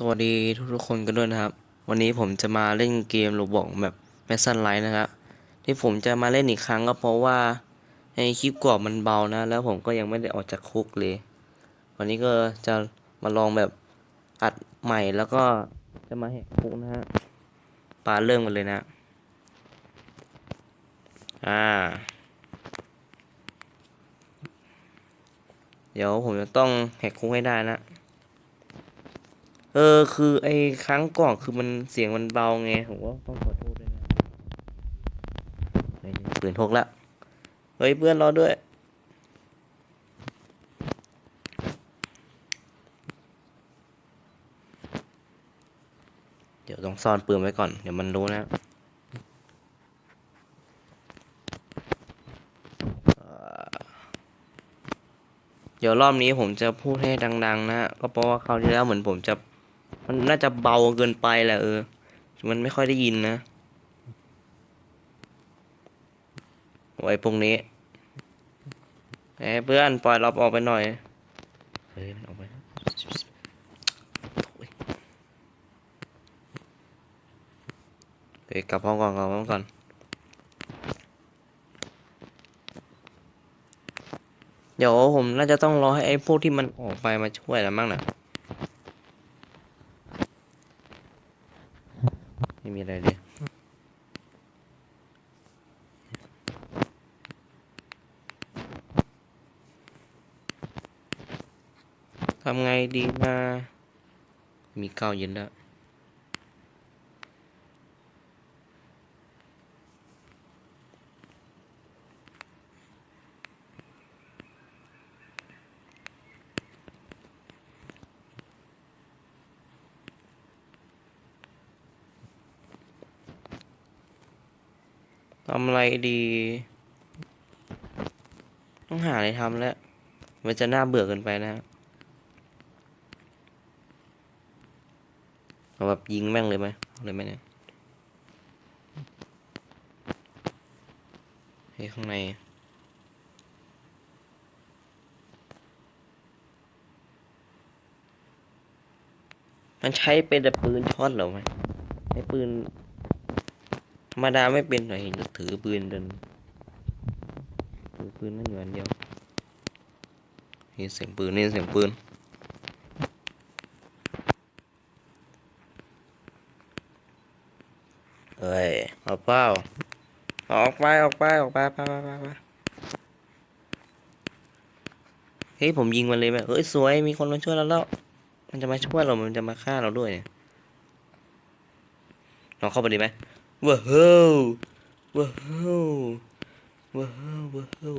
สวัสดีทุกๆคนกันด้วยนะครับ วันนี้ผมจะมาเล่นเกมโรบอกแบบแมสซันไลท์นะครับ ที่ผมจะมาเล่นอีกครั้งก็เพราะว่าในคลิปกรอบมันเบานะ แล้วผมก็ยังไม่ได้ออกจากคุกเลย วันนี้ก็จะมาลองแบบอัดใหม่แล้วก็จะมาแหกคุกนะฮะปาเริ่มกันเลยนะ อ่า เดี๋ยวผมจะต้องแหกคุกให้ได้นะ เออคือไอ้ครั้งก่อนคือมันเสียงมันเบาไงผมก็ต้องขอโทษด้วยนะเปืนพกแล้วเฮ้ยเพื่อนรอด้วยเดี๋ยวต้องซ่อนปืนไว้ก่อน เดี๋ยวมันรู้นะเอ่อเดี๋ยวรอบนี้ผมจะพูดให้ดัง ๆ นะก็เพราะว่าคราวที่แล้วเหมือนผมจะ มันน่าจะเบาเกินไปแหละเออ มันไม่ค่อยได้ยินนะไว้พวกนี้เอ้เพื่อนปล่อยเราออกไปหน่อย เฮ้ยมันออกไปเฮ้ยกลับห้องก่อนกลับห้องก่อนเดี๋ยวผมน่าจะต้องรอให้ไอ้พวกที่มันออกไปมาช่วยแล้วมั้งนะ ไม่มีอะไรเลยทำไงดีนะมีข้าวเย็นแล้วำอะไรดี ต้องหาอะไรทำแล้ว มันจะน่าเบื่อเกินไปนะเอาแบบยิงแม่งเลยไหมเลยไหมเนี่ยเฮ้ยข้างในมันใช้เป็นแต่ปืนช็อตหรอไหมใช้ปืน ธรรมดาไม่เป็นหน่อยเห็นถือปืนเดินถือปืนนั่นอยู่อันเดียวนี่เสียงปืนนี่เสียงปืนเอ้ยเอาเปล่าออกไปออกไปออกไปไปไปไปไปเฮ้ยผมยิงมันเลยแบบเฮ้ยสวยมีคนมาช่วยเราแล้ว มันจะมาช่วยเรา มันจะมาฆ่าเราด้วยเนี่ยลองเข้าไปดีไหม ว้าวว้าวว้าวว้าว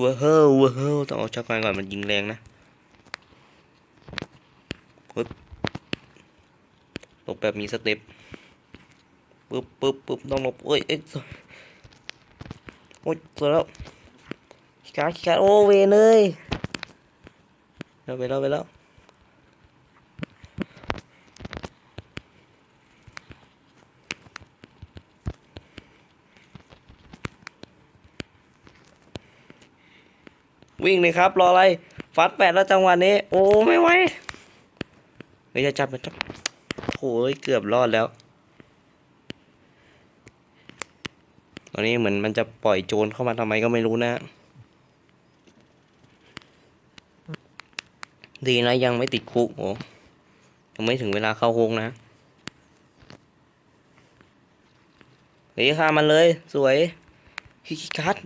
ว้าวว้าวต้องเอาช็อตกันก่อนมันยิงแรงนะปึ๊บหลบแบบมีสเต็ปปึ๊บปึ๊บปึ๊บต้องหลบเอ้ยเอ้ยโอ้ยสวยแล้วการดขี้การโอเวรเลยเราไปแล้วไปแล้ว วิ่งเลยครับ รออะไร ฟัดแปดแล้วจังหวะนี้ โอ้ไม่ไหวไม่จะจับมันจับโอ้ยเกือบรอดแล้ว ตอนนี้เหมือนมันจะปล่อยโจรเข้ามาทำไมก็ไม่รู้นะ ดีนะยังไม่ติดคุกโอ้ยังไม่ถึงเวลาเข้าคุกนะเฮ้ยฆ่ามันเลย สวยฮิคิคัต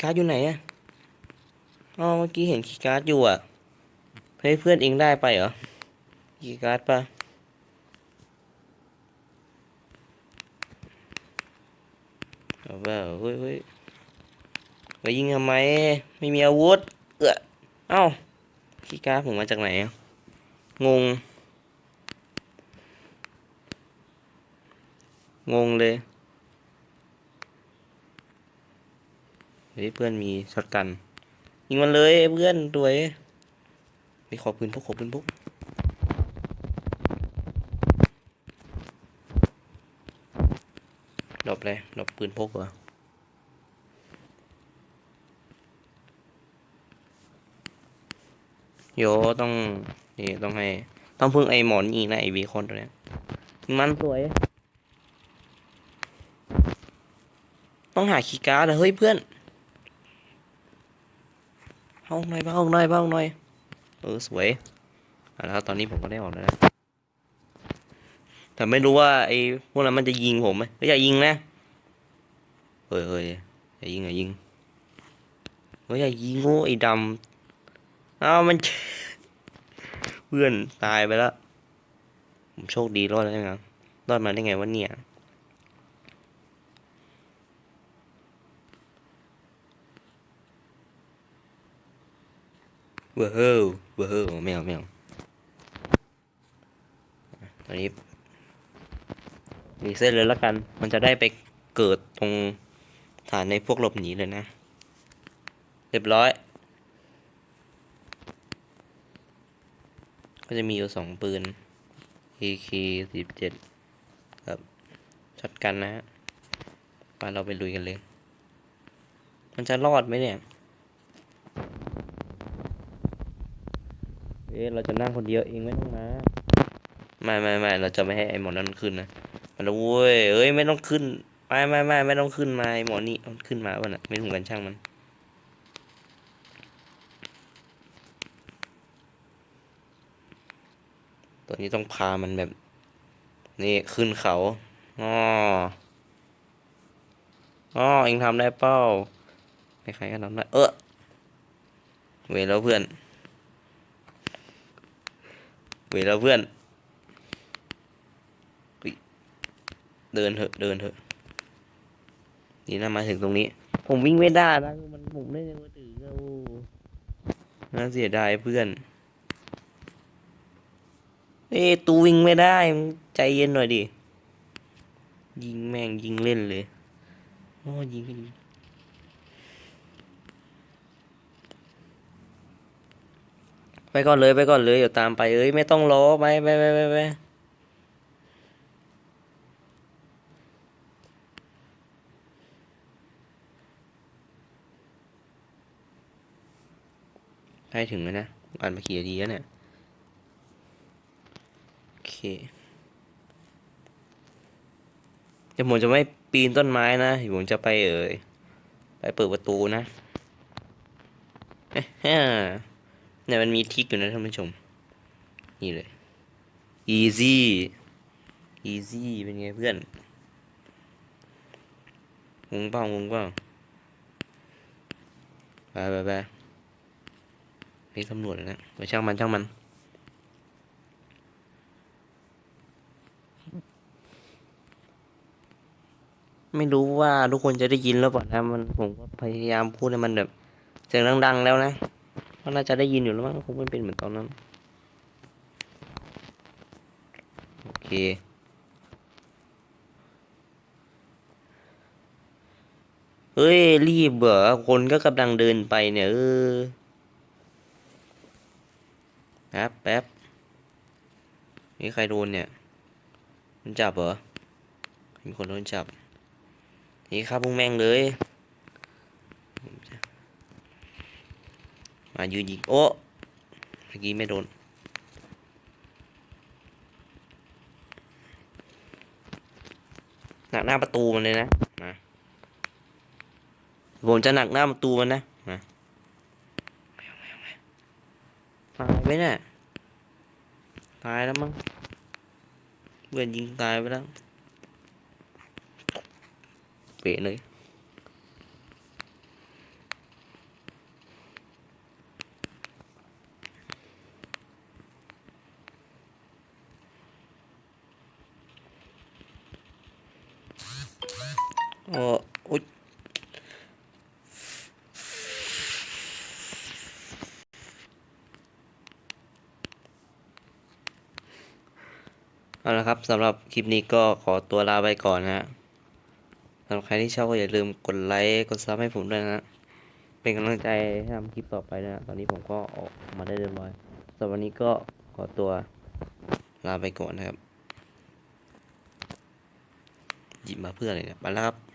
การ์ดอยู่ไหนอะอ๋อเมื่อกี้เห็นคีย์การ์ดอยู่อะเฮ้ยเพื่อนเองได้ไปเหรอคีย์การ์ดปะเอาเปล่าเฮ้ยเฮ้ยไปยิงทำไม ไม่มีอาวุธ เออเอ้าคีย์การ์ดผมมาจากไหนอะงง งงเลย เฮ้ยเพื่อนมีช็อตกันยิงมันเลยเพื่อนตัวยไปขอปืนพวกขอปืนพวกดรอปเลยดรอปปืนพกเหรอโยต้องนี่ต้องให้ ต้องพึ่งไอ้หมอนอีกนะไอ้วีคอนตัวเนี้ยมันสวย ต้องหาคีย์การ์ดเฮ้ยเพื่อน ห้องหน่อยบ้าห้องหน่อยบ้าห้องหน่อยเออสวยอาละครับตอนนี้ผมก็ได้ออกแล้วนะแต่ไม่รู้ว่าไอ้พวกนั้นมันจะยิงผมไหมเฮ้ยอย่ายิงนะเฮ้ยเฮ้ยอย่ายิงอย่ายิงเฮ้ยอย่ายิงโง่ไอ้ดำอ้าวมัน เพื่อนตายไปแล้วผมโชคดีรอดแล้วนะรอดมาได้ไงวะเนี่ย ว้อเฮ้อเว้อเฮ้อไม่เอาไม่เอาตอนนี้รีเซ็ตเลยแล้วกัน มันจะได้ไปเกิดตรงฐานในพวกหลบหนีเลยนะ เรียบร้อย ก็จะมีอยู่สองปืน AK สิบเจ็ดครับช็อตกันนะฮะไปเราไปลุยกันเลย มันจะรอดไหมเนี่ย อ๊ะเราจะนั่งคนเดียวเองไม่ต้องมาไม่ไม่ไม่เราจะไม่ให้ไอ้หมอนั่นขึ้นนะมันเว้ยเอ้ยไม่ต้องขึ้นไม่ไม่ไม่ไม่ต้องขึ้นมาไอ้หมอนี่ขึ้นมาวันน่ะไม่ถูกกันช่างมันตัวนี้ต้องพามันแบบ นี่ขึ้นเขาอ๋ออ๋อเองทำได้เป้าใครๆก็ทำได้เออเวแล้วเพื่อน เวรแล้วเพื่อนเดินเถอะเดินเถอะนี่น่ามาถึงตรงนี้ ผมวิ่งไม่ได้นะมันผมได้ยังไม่ถึงอโอ้น่าเสียดายเพื่อนเอ้ตูวิ่งไม่ได้ใจเย็นหน่อยดิยิงแม่งยิงเล่นเลยโอ้ยิงก็ยิง ไปก่อนเลยไปก่อนเลยเดี๋ยวตามไปเอ้ยไม่ต้องรอไปไปไปไปไปใกล้ถึงแล้วนะอ่านมากี่นาทีแล้วเนี่ยโอเคเดี๋ยวผมจะไม่ปีนต้นไม้นะเดี๋ยวผมจะไปเอ่ยไปเปิดประตูนะเฮะ เนี่ยมันมีทิกอยู่นะท่านผู้ชม นี่เลย easy easy เป็นไงเพื่อนงงเปล่างงเปล่าไปไปไปนี่ตำรวจแล้วนะไปช่างมันช่างมันไม่รู้ว่าทุกคนจะได้ยินหรือเปล่านะมันผมก็พยายามพูดให้มันแบบ เสียงดัง ๆ แล้วนะ ก็น่าจะได้ยินอยู่แล้วมั้งคงไม่เป็นเหมือนตอนนั้น โอเค เฮ้ย รีบเบื่อคนก็กำลังเดินไปเนี่ยเออแป๊บแป๊บนี่ใครโดนเนี่ยมันจับเหรอมีคนโดนจับ นี่ครับพวกแม่งเลย มายืนยิงโอ้เมื่อกี้ไม่โดนหนักหน้าประตูมันเลยนะมาผมจะหนักหน้าประตูมันนะมาตายไปเนี่ยตายแล้วมั้งเพื่อนยิงตายไปแล้วเปะเลย โอ้อุ๊ยเอาละครับสำหรับคลิปนี้ก็ขอตัวลาไปก่อนนะฮะสำหรับใครที่ชอบก็อย่าลืมกดไลค์กดซับให้ผมด้วยนะเป็นกำลังใจให้ทำคลิปต่อไปนะ ตอนนี้ผมก็ออกมาได้เรียบร้อยสำหรับวันนี้ก็ขอตัวลาไปก่อนนะครับ หยิบมาเพื่ออะไรเนี่ยไปแล้วครับ